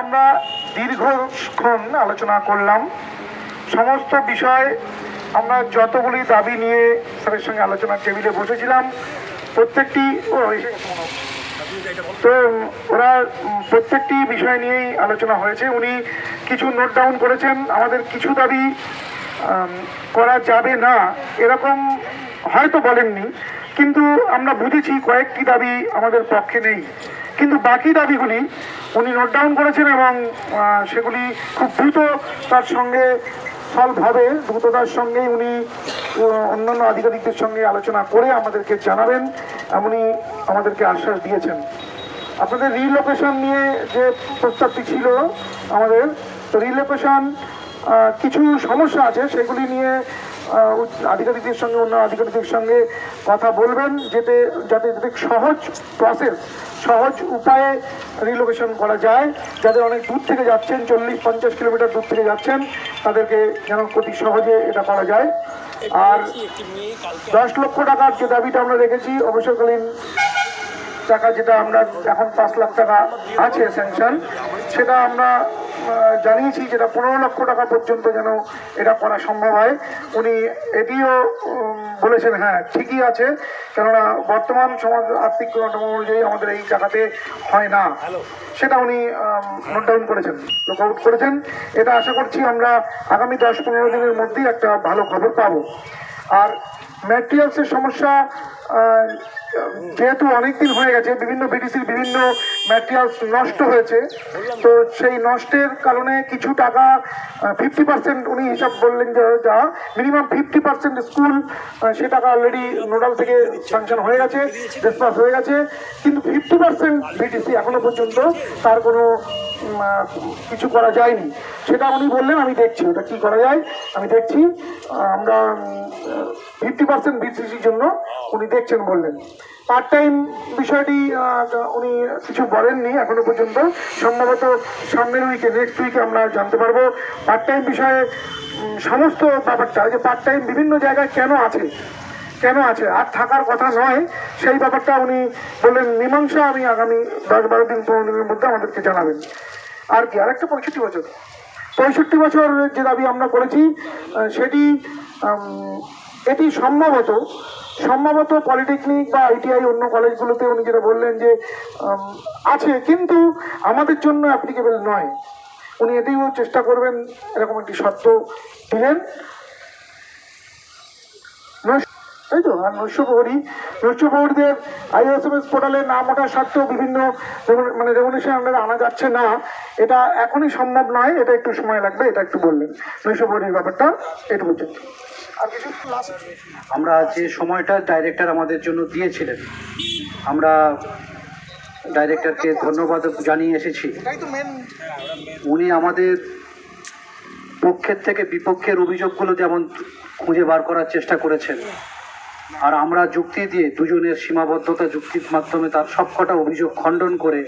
আমরা দীর্ঘক্ষণ আলোচনা করলাম। সমস্ত বিষয় আমরা যতগুলি দাবি নিয়ে স্যারের সঙ্গে আলোচনার টেবিলে বসেছিলাম, প্রত্যেকটি। তো ওরা প্রত্যেকটি বিষয় নিয়েই আলোচনা হয়েছে। উনি কিছু নোট ডাউন করেছেন। আমাদের কিছু দাবি করা যাবে না, এরকম হয়তো বলেননি, কিন্তু আমরা বুঝেছি কয়েকটি দাবি আমাদের পক্ষে নেই। কিন্তু বাকি দাবিগুলি উনি নোট ডাউন করেছেন এবং সেগুলি খুব দ্রুত তার সঙ্গে সলভ হবে। দ্রুততার সঙ্গেই উনি অন্যান্য আধিকারিকদের সঙ্গে আলোচনা করে আমাদেরকে জানাবেন, এমনই আমাদেরকে আশ্বাস দিয়েছেন। আপনাদের রিলোকেশন নিয়ে যে প্রস্তাবটি ছিল আমাদের, তো রিলোকেশন কিছু সমস্যা আছে, সেগুলি নিয়ে আধিকারিকদের সঙ্গে, অন্য আধিকারিকদের সঙ্গে কথা বলবেন, যেতে, যাতে সহজ প্রসেস সহজ উপায়ে রিলোকেশন করা যায়। যাদের অনেক দূর থেকে যাচ্ছেন, চল্লিশ, পঞ্চাশ কিলোমিটার দূর থেকে যাচ্ছেন, তাদেরকে যেন অতি সহজে এটা করা যায়। আর দশ লক্ষ টাকার যে দাবিটা আমরা রেখেছি অবসরকালীন টাকা যেটা আমরা, এখন পাঁচ লাখ টাকা আছে স্যাংশন সেটা আমরা জানিয়েছি যেটা পনেরো লক্ষ টাকা পর্যন্ত যেন এটা করা সম্ভব হয়। উনি এটিও বলেছেন হ্যাঁ ঠিকই আছে। কেননা বর্তমান সমাজ আর্থিক অনুযায়ী আমাদের এই টাকাতে হয় না। সেটা উনি নোট ডাউন করেছেন লোক আউট করেছেন। এটা আশা করছি আমরা আগামী দশ পনেরো দিনের মধ্যেই একটা ভালো খবর পাবো। আর ম্যাটেরিয়ালসের সমস্যা যেহেতু অনেকদিন হয়ে গেছে, বিভিন্ন বিডিসির বিভিন্ন ম্যাটেরিয়ালস নষ্ট হয়েছে। তো সেই নষ্টের কারণে কিছু টাকা ফিফটি পার্সেন্ট উনি হিসাব বললেন যে, যা মিনিমাম ফিফটি পার্সেন্ট স্কুল সে টাকা অলরেডি নোডাল থেকে স্যাংশন হয়ে গেছে ডিসপাস হয়ে গেছে। কিন্তু ফিফটি পার্সেন্ট বিডিসি এখনও পর্যন্ত তার কোনো কিছু করা যায়নি। সেটা উনি বললেন, আমি দেখছি, ওটা কি করা যায়, আমি দেখছি। আমরা ফিফটি পার্সেন্ট বিসিসির জন্য উনি দেখছেন বললেন। পার্ট টাইম বিষয়টি উনি কিছু বলেননি এখনও পর্যন্ত। সম্ভবত সামনের উইকে নেক্সট উইকে আমরা জানতে পারব পার্ট টাইম বিষয়ে সমস্ত ব্যাপারটা, যে পার্ট টাইম বিভিন্ন জায়গায় কেন আছে কেন আছে, আর থাকার কথা নয়, সেই ব্যাপারটা উনি বললেন, মীমাংসা আমি আগামী দশ বারো দিন, পনেরো দিনের মধ্যে আমাদেরকে জানাবেন। আর কি, আরেকটা পঁয়ষট্টি বছর। পঁয়ষট্টি বছর যে দাবি আমরা করেছি সেটি এটি সম্ভবত সম্ভবত পলিটেকনিক বা আইটিআই অন্য কলেজগুলোতে উনি যেটা বললেন যে আছে, কিন্তু আমাদের জন্য অ্যাপ্লিকেবল নয়। উনি এটিও চেষ্টা করবেন, এরকম একটি শর্ত দিলেন। নৈশ- তাই তো, আর নৈশপ্রহরী নৈশপ্রহরীদের আইএসএমএস পোর্টালে নাম ওঠা সত্ত্বেও বিভিন্ন মানে রেগুলেশন আন্ডারে আনা যাচ্ছে না। এটা এখনই সম্ভব নয়, এটা একটু সময় লাগবে, এটা একটু বললেন। নৈশপ্রহরীর ব্যাপারটা একটু আমরা যে সময়টা ডাইরেক্টর আমাদের জন্য দিয়েছিলেন, আমরা ডাইরেক্টরকে ধন্যবাদ জানিয়ে এসেছি। উনি আমাদের পক্ষের থেকে বিপক্ষের অভিযোগগুলো যেমন খুঁজে বার করার চেষ্টা করেছেন, আর আমরা যুক্তি দিয়ে দুজনের সীমাবদ্ধতা যুক্তির মাধ্যমে তার সবকটা অভিযোগ খণ্ডন করে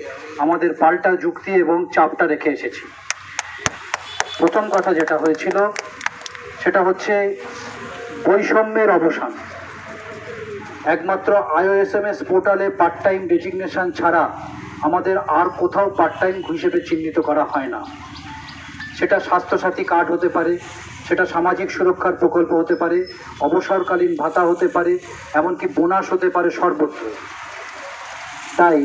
আমাদের পাল্টা যুক্তি এবং চাপটা রেখে এসেছি। প্রথম কথা যেটা হয়েছিল, সেটা হচ্ছে বৈষম্যের অবসান। একমাত্র আইওএসএমএস পোর্টালে পার্ট টাইম ডেজিগনেশন ছাড়া আমাদের আর কোথাও পার্ট টাইম হিসেবে চিহ্নিত করা হয় না। সেটা স্বাস্থ্যসাথী কার্ড হতে পারে, সেটা সামাজিক সুরক্ষার প্রকল্প হতে পারে, অবসরকালীন ভাতা হতে পারে, এমনকি বোনাস হতে পারে সর্বত্র। তাই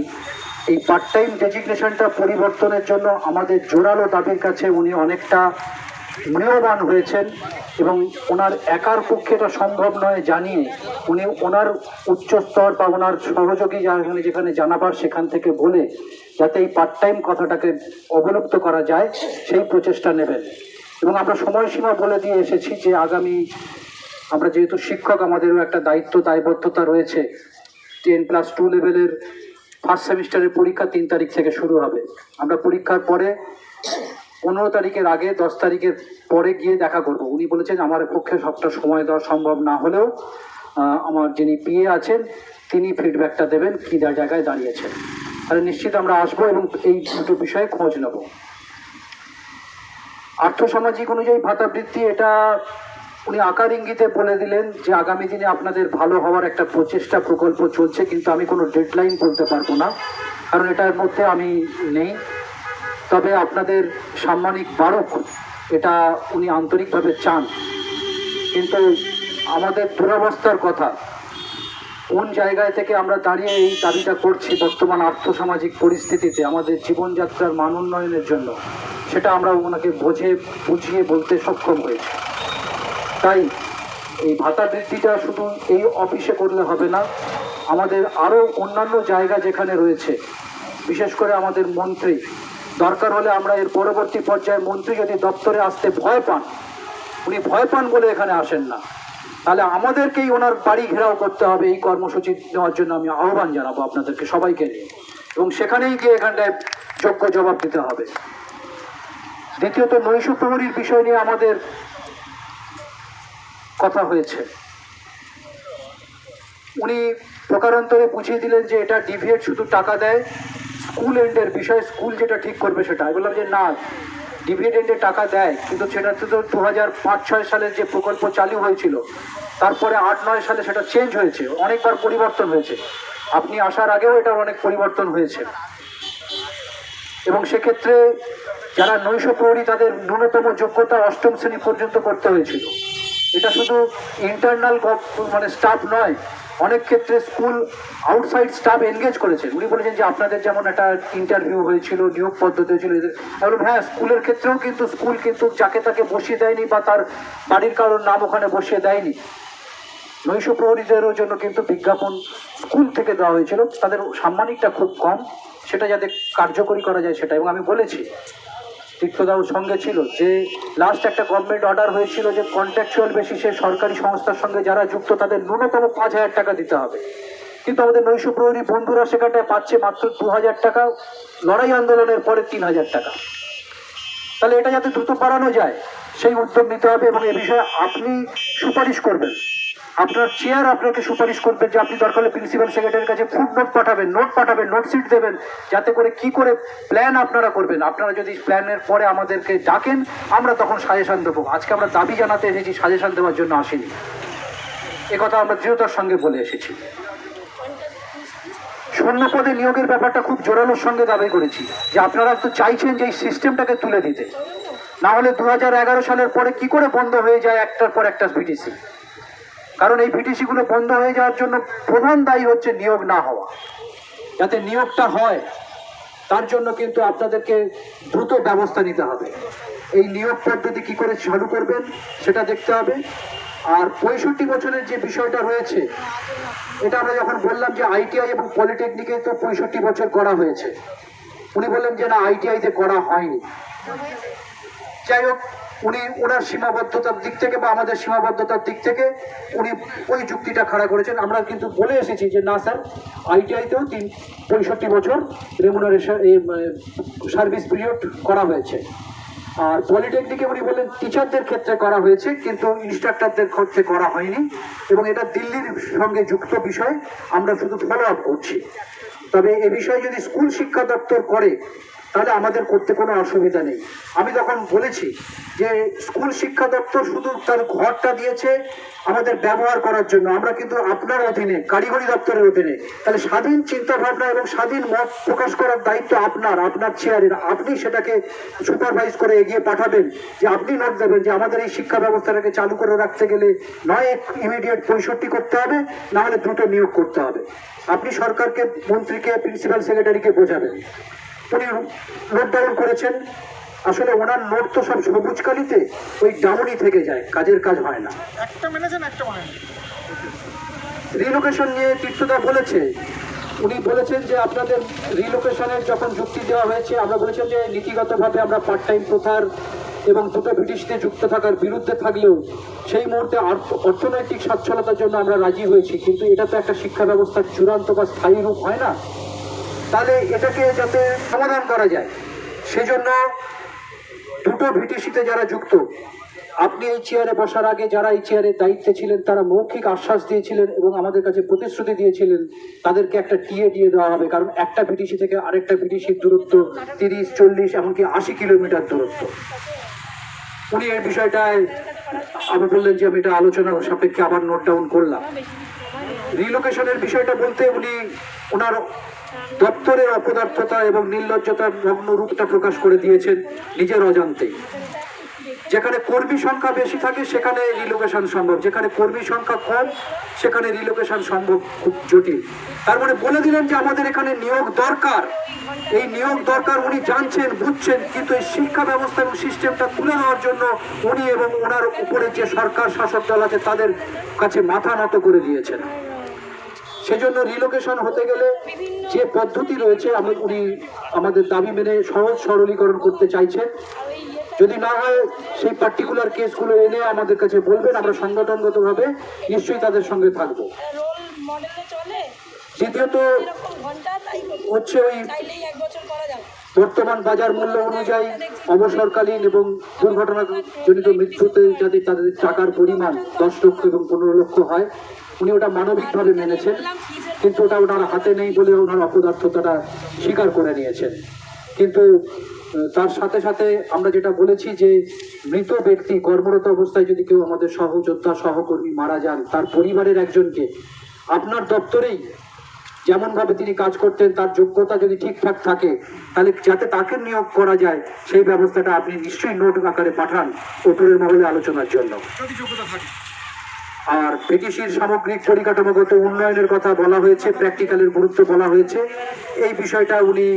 এই পার্ট টাইম ডেজিগনেশনটা পরিবর্তনের জন্য আমাদের জোরালো দাবির কাছে উনি অনেকটা মূল্যবান হয়েছেন এবং ওনার একার পক্ষে এটা সম্ভব নয় জানিয়ে উনি ওনার উচ্চস্তর বা ওনার সহযোগী যেখানে যেখানে জানাবার সেখান থেকে বলে যাতে এই পার্ট টাইম কথাটাকে অবলুপ্ত করা যায়, সেই প্রচেষ্টা নেবেন। এবং আমরা সময়সীমা বলে দিয়ে এসেছি যে আগামী, আমরা যেহেতু শিক্ষক, আমাদেরও একটা দায়িত্ব, দায়বদ্ধতা রয়েছে। টেন প্লাস টু লেভেলের ফার্স্ট সেমিস্টারের পরীক্ষা তিন তারিখ থেকে শুরু হবে। আমরা পরীক্ষার পরে পনেরো তারিখের আগে, দশ তারিখের পরে গিয়ে দেখা করব। উনি বলেছেন, আমার পক্ষে সবটা সময় দেওয়া সম্ভব না হলেও আমার যিনি পিএ আছেন, তিনি ফিডব্যাকটা দেবেন, কী জায়গায় দাঁড়িয়েছেন। তাহলে নিশ্চিত আমরা আসব এবং এই দুটো বিষয়ে খোঁজ নেব। আর্থসামাজিক অনুযায়ী ভাতা বৃদ্ধি এটা উনি আকার ইঙ্গিতে বলে দিলেন যে, আগামী দিনে আপনাদের ভালো হওয়ার একটা প্রচেষ্টা, প্রকল্প চলছে, কিন্তু আমি কোনো ডেডলাইন বলতে পারব না। কারণ এটার মধ্যে আমি নেই। তবে আপনাদের সাম্মানিক বারক, এটা উনি আন্তরিকভাবে চান। কিন্তু আমাদের দুরবস্থার কথা, কোন জায়গায় থেকে আমরা দাঁড়িয়ে এই দাবিটা করছি বর্তমান আর্থসামাজিক পরিস্থিতিতে, আমাদের জীবনযাত্রার মান উন্নয়নের জন্য, সেটা আমরা ওনাকে বোঝে বুঝিয়ে বলতে সক্ষম হয়েছি। তাই এই ভাতা বৃদ্ধিটা শুধু এই অফিসে করলে হবে না, আমাদের আরও অন্যান্য জায়গা যেখানে রয়েছে, বিশেষ করে আমাদের মন্ত্রী দরকার হলে আমরা এর পরবর্তী পর্যায়ে মন্ত্রী যদি দপ্তরে আসতে ভয় পান, উনি ভয় পান বলে এখানে আসেন না। তাহলে আমাদেরকেই ওনার বাড়ি ঘেরাও করতে হবে, এই কর্মসূচি নেওয়ার জন্য আমি আহ্বান জানাব আপনাদেরকে সবাইকে নিয়ে। এবং সেখানেই গিয়ে এখানটায় যোগ্য জবাব দিতে হবে। দ্বিতীয়ত নৈশ প্রহরীর বিষয় নিয়ে আমাদের কথা হয়েছে। উনি প্রকারান্তরে বুঝিয়ে দিলেন যে এটা ডিভিয়েট শুধু টাকা দেয় স্কুল এন্ডের বিষয়ে স্কুল যেটা ঠিক করবে সেটা। আমি বললাম যে, না ডিভিয়েট এন্ডে টাকা দেয়, কিন্তু সেটাতে তো দু হাজার পাঁচ ছয় সালের যে প্রকল্প চালু হয়েছিল, তারপরে আট নয় সালে সেটা চেঞ্জ হয়েছে, অনেকবার পরিবর্তন হয়েছে। আপনি আসার আগেও এটার অনেক পরিবর্তন হয়েছে। এবং সেক্ষেত্রে যারা নৈশ প্রহরী তাদের ন্যূনতম যোগ্যতা অষ্টম শ্রেণি পর্যন্ত করতে হয়েছিল। এটা শুধু ইন্টারনাল মানে স্টাফ নয়, অনেক ক্ষেত্রে স্কুল আউটসাইড স্টাফ এনগেজ করেছেন। উনি বলেছেন যে আপনাদের যেমন একটা ইন্টারভিউ হয়েছিল, নিয়োগ পদ্ধতি হয়েছিল আমি হ্যাঁ স্কুলের ক্ষেত্রেও কিন্তু স্কুল কিন্তু যাকে তাকে বসিয়ে দেয়নি বা তার বাড়ির কারোর নাম ওখানে বসিয়ে দেয়নি। নৈশ প্রহরীদেরও জন্য কিন্তু বিজ্ঞাপন স্কুল থেকে দেওয়া হয়েছিল। তাদের সাম্মানিকটা খুব কম, সেটা যাতে কার্যকরী করা যায় সেটা। এবং আমি বলেছি তীর্থদাও সঙ্গে ছিল যে লাস্ট একটা গভর্নমেন্ট অর্ডার হয়েছিল যে কন্ট্রাকচুয়াল বেসিসে সরকারি সংস্থার সঙ্গে যারা যুক্ত, তাদের ন্যূনতম পাঁচ হাজার টাকা দিতে হবে। কিন্তু আমাদের নৈশ প্রহরী বন্ধুরা সেখানটায় পাচ্ছে মাত্র দু হাজার টাকা, লড়াই আন্দোলনের পরে তিন হাজার টাকা। তাহলে এটা যাতে দ্রুত বাড়ানো যায়, সেই উদ্যোগ নিতে হবে এবং এ বিষয়ে আপনি সুপারিশ করবেন। আপনার চেয়ার আপনাকে সুপারিশ করবে যে আপনি দরকার হলে প্রিন্সিপাল সেক্রেটারির কাছে ফুড নোট পাঠাবেন নোট পাঠাবেন নোট শিট দেবেন, যাতে করে কি করে প্ল্যান আপনারা করবেন। আপনারা যদি প্ল্যানের পরে আমাদেরকে ডাকেন, আমরা তখন সাজেশন দেবো। আজকে আমরা দাবি জানাতে এসেছি, সাজেশন দেওয়ার জন্য আসিনি। এ কথা আমরা দৃঢ়তার সঙ্গে বলে এসেছি। পদে নিয়োগের ব্যাপারটা খুব জোরালোর সঙ্গে দাবি করেছি যে আপনারা তো চাইছেন যে এই সিস্টেমটাকে তুলে দিতে। না হলে দু হাজার এগারো সালের পরে কি করে বন্ধ হয়ে যায় একটার পর একটা ভিটিসি কারণ এই ভিটিসিগুলো বন্ধ হয়ে যাওয়ার জন্য প্রধান দায়ী হচ্ছে নিয়োগ না হওয়া। যাতে নিয়োগটা হয়, তার জন্য কিন্তু আপনাদেরকে দ্রুত ব্যবস্থা নিতে হবে। এই নিয়োগ পদ্ধতি কি করে চালু করবেন, সেটা দেখতে হবে। আর পঁয়ষট্টি বছরের যে বিষয়টা রয়েছে, এটা আমরা যখন বললাম যে আইটিআই এবং পলিটেকনিকে তো পঁয়ষট্টি বছর করা হয়েছে, উনি বললেন যে না আইটিআইতে করা হয়নি। যাই হোক উনি ওনার সীমাবদ্ধতার দিক থেকে বা আমাদের সীমাবদ্ধতার দিক থেকে উনি ওই যুক্তিটা খাড়া করেছেন। আমরা কিন্তু বলে এসেছি যে, না স্যার, আইটিআইতেও তিন, পঁয়ষট্টি বছর রেমুনারেশন সার্ভিস পিরিয়ড করা হয়েছে। আর পলিটেকনিকে উনি বললেন টিচারদের ক্ষেত্রে করা হয়েছে, কিন্তু ইনস্ট্রাক্টরদের ক্ষেত্রে করা হয়নি। এবং এটা দিল্লির সঙ্গে যুক্ত বিষয়, আমরা শুধু ফলো আপ করছি। তবে এ বিষয়ে যদি স্কুল শিক্ষা দপ্তর করে তাহলে আমাদের করতে কোনো অসুবিধা নেই। আমি তখন বলেছি যে স্কুল শিক্ষা দপ্তর শুধু তার ঘরটা দিয়েছে আমাদের ব্যবহার করার জন্য, আমরা কিন্তু আপনার অধীনে, কারিগরি দপ্তরের অধীনে, তাহলে স্বাধীন চিন্তা ভাবনা এবং স্বাধীন মত প্রকাশ করার দায়িত্ব আপনার আপনার চেয়ারের আপনি সেটাকে সুপারভাইজ করে এগিয়ে পাঠাবেন যে আপনি নোট দেবেন যে আমাদের এই শিক্ষা ব্যবস্থাটাকে চালু করে রাখতে গেলে নয় ইমিডিয়েট পঁয়ষট্টি করতে হবে না হলে দ্রুত নিয়োগ করতে হবে। আপনি সরকারকে, মন্ত্রীকে প্রিন্সিপাল সেক্রেটারিকে বোঝাবেন। উনি নোট ডাউন করেছেন আসলে ওনার নোট তো সব সবুজ কালিতে ওই ডাউনই থেকে যায় কাজের কাজ হয় না। একটা মেনেছেন একটা মানে রিলোকেশন নিয়ে তীর্থদা বলেছে উনি বলেছেন যে আপনাদের রিলোকেশনের যখন যুক্তি দেওয়া হয়েছে আমরা বলেছেন যে নীতিগতভাবে আমরা পার্ট টাইম প্রথার এবং দুটো ব্রিটিশতে যুক্ত থাকার বিরুদ্ধে থাকলেও সেই মুহূর্তে অর্থনৈতিক সচ্ছলতার জন্য আমরা রাজি হয়েছি কিন্তু এটা তো একটা শিক্ষা ব্যবস্থার চূড়ান্ত বা স্থায়ী রূপ হয় না। তাহলে এটাকে যাতে সমাধান করা যায়। সেজন্য দুটো ভিটিসিতে যারা যুক্ত, আপনি এই চেয়ারে বসার আগে যারা এই চেয়ারের দায়িত্বে ছিলেন, তারা মৌখিক আশ্বাস দিয়েছিলেন এবং আমাদের কাছে প্রতিশ্রুতি দিয়েছিলেন, তাদেরকে একটা টিএ দিয়ে দেওয়া হবে। কারণ একটা ভিটিসি থেকে আরেকটা ভিটিসির দূরত্ব তিরিশ, চল্লিশ, এমনকি আশি কিলোমিটার দূরত্ব। উনি এই বিষয়টায় আমি বললেন যে আমি এটা আলোচনা সাপেক্ষে আবার নোট ডাউন করলাম। রিলোকেশনের বিষয়টা বলতে উনি ওনার দপ্তরের অপদার্থতা এবং নির্লজ্জতার নগ্ন রূপটা প্রকাশ করে দিয়েছেন নিজের অজান্তেই যেখানে কর্মী সংখ্যা বেশি থাকে, সেখানে রিলোকেশন সম্ভব। যেখানে কর্মী সংখ্যা কম, সেখানে রিলোকেশন সম্ভব খুব জটিল। তার মানে বলে দিলেন যে আমাদের এখানে নিয়োগ দরকার। এই নিয়োগ দরকার উনি জানছেন, বুঝছেন, কিন্তু এই শিক্ষা ব্যবস্থা এবং সিস্টেমটা তুলে নেওয়ার জন্য উনি এবং ওনার উপরে যে সরকার, শাসক দল আছে, তাদের কাছে মাথা নত করে দিয়েছেন। সেজন্য রিলোকেশন হতে গেলে যে পদ্ধতি রয়েছে, আমি, উনি আমাদের দাবি মেনে সহজ সরলীকরণ করতে চাইছেন। যদি না হয়, সেই পার্টিকুলার কেসগুলো এনে আমাদের কাছে বলবেন, আমরা সংগঠনগতভাবে নিশ্চয়ই তাদের সঙ্গে থাকব। দ্বিতীয়ত, হচ্ছে ওই বর্তমান বাজার মূল্য অনুযায়ী অবসরকালীন এবং দুর্ঘটনাজনিত মৃত্যুতে যাতে তাদের টাকার পরিমাণ দশ লক্ষ এবং পনেরো লক্ষ হয় উনি ওটা মানবিকভাবে মেনেছেন, কিন্তু ওটা ওনার হাতে নেই বলে ওনার অপদার্থতাটা স্বীকার করে নিয়েছেন। কিন্তু তার সাথে সাথে আমরা যেটা বলেছি যে, মৃত ব্যক্তি কর্মরত অবস্থায় যদি কেউ আমাদের সহযোদ্ধা, সহকর্মী মারা যান, তার পরিবারের একজনকে, আপনার দপ্তরেই যেমনভাবে তিনি কাজ করতেন, তার যোগ্যতা যদি ঠিকঠাক থাকে, তাহলে যাতে তাকে নিয়োগ করা যায়, সেই ব্যবস্থাটা আপনি নিশ্চয়ই নোট আকারে পাঠান ওপরের মহলে আলোচনার জন্য। আর ব্রিটিশের সামগ্রিক পরিকাঠামোগত উন্নয়নের কথা বলা হয়েছে প্র্যাকটিক্যালের গুরুত্ব বলা হয়েছে। এই বিষয়টা উনি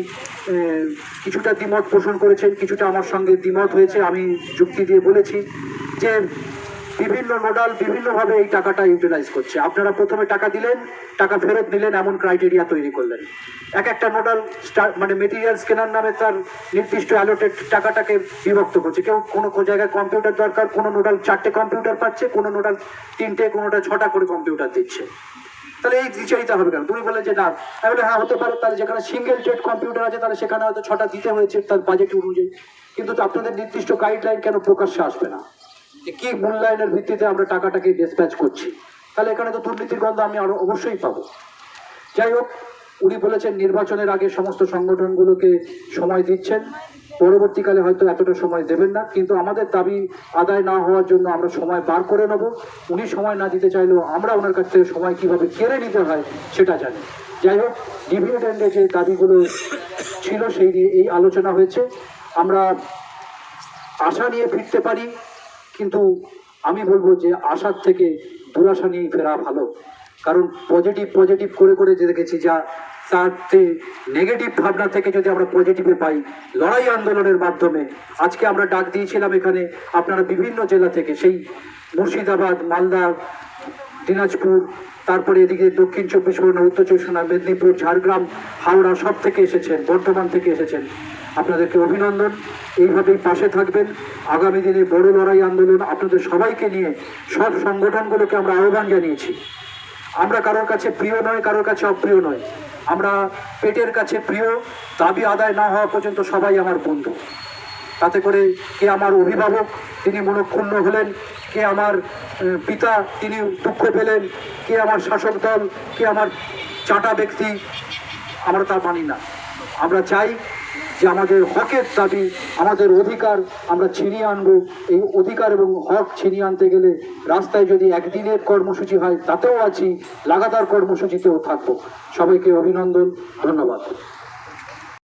কিছুটা দ্বিমত পোষণ করেছেন, কিছুটা আমার সঙ্গে দ্বিমত হয়েছে। আমি যুক্তি দিয়ে বলেছি যে বিভিন্ন নোডাল বিভিন্নভাবে এই টাকাটা ইউটিলাইজ করছে। আপনারা প্রথমে টাকা দিলেন, টাকা ফেরত নিলেন, এমন ক্রাইটেরিয়া তৈরি করলেন। এক একটা নোডাল মানে মেটেরিয়ালস কেনার নামে তার নির্দিষ্ট অ্যালোটেড টাকাটাকে বিভক্ত করছে। কেউ কোনো জায়গায় কম্পিউটার দরকার, কোনো নোডাল চারটে কম্পিউটার পাচ্ছে, কোনো নোডাল তিনটে কোনোটা ছটা করে কম্পিউটার দিচ্ছে। তাহলে এই দ্বিচারিতা হবে কেন? তুমি বলে যে না। আমি বলে হ্যাঁ হতে পারে, তাহলে যেখানে সিঙ্গেল ট্রেড কম্পিউটার আছে, তাহলে সেখানে হয়তো ছটা দিতে হয়েছে তার বাজেট অনুযায়ী। কিন্তু আপনাদের নির্দিষ্ট গাইডলাইন কেন প্রকাশ্যে আসবে না? যে কি মূল্যায়নের ভিত্তিতে আমরা টাকাটাকে ডিসপ্যাচ করছি। তাহলে এখানে তো দুর্নীতির গন্ধ আমি আরও অবশ্যই পাবো। যাই হোক, উনি বলেছেন নির্বাচনের আগে সমস্ত সংগঠনগুলোকে সময় দিচ্ছেন। পরবর্তীকালে হয়তো এতটা সময় দেবেন না, কিন্তু আমাদের দাবি আদায় না হওয়ার জন্য আমরা সময় বার করে নেব। উনি সময় না দিতে চাইলেও আমরা ওনার কাছ থেকে সময় কীভাবে কেড়ে নিতে হয় সেটা জানি। যাই হোক ডিভিডেন্ডে যে দাবিগুলো ছিল সেই নিয়ে এই আলোচনা হয়েছে। আমরা আশা নিয়ে ফিরতে পারি। কিন্তু আমি বলব যে আশার থেকে দুরাশা নিয়ে ফেরা ভালো। কারণ পজিটিভ পজিটিভ করে করে যে দেখেছি যা তাতে নেগেটিভ ভাবনা থেকে যদি আমরা পজিটিভে পাই, লড়াই আন্দোলনের মাধ্যমে, আজকে আমরা ডাক দিয়েছিলাম এখানে আপনারা বিভিন্ন জেলা থেকে, সেই মুর্শিদাবাদ, মালদা, দিনাজপুর, তারপরে এদিকে দক্ষিণ চব্বিশ পরগনা, উত্তর চব্বিশ পরগনা, মেদিনীপুর, ঝাড়গ্রাম, হাওড়া সব থেকে এসেছেন, বর্ধমান থেকে এসেছেন। আপনাদেরকে অভিনন্দন। এইভাবেই পাশে থাকবেন। আগামী দিনে বড় লড়াই আন্দোলন আপনাদের সবাইকে নিয়ে সব সংগঠনগুলোকে আমরা আহ্বান জানিয়েছি। আমরা কারোর কাছে প্রিয় নয়, কারোর কাছে অপ্রিয় নয়। আমরা পেটের কাছে প্রিয়, দাবি আদায় না হওয়া পর্যন্ত সবাই আমার বন্ধু। তাতে করে কে আমার অভিভাবক, তিনি মনক্ষুণ্ণ হলেন। কে আমার পিতা, তিনি দুঃখ পেলেন। কে আমার শাসক দল, কে আমার চাটা ব্যক্তি, আমরা তা মানি না। আমরা চাই যে আমাদের হকের দাবি, আমাদের অধিকার আমরা ছিনিয়ে আনব। এই অধিকার এবং হক ছিনিয়ে আনতে গেলে রাস্তায় যদি একদিনের কর্মসূচি হয়, তাতেও আছি, লাগাতার কর্মসূচিতেও থাকব। সবাইকে অভিনন্দন, ধন্যবাদ।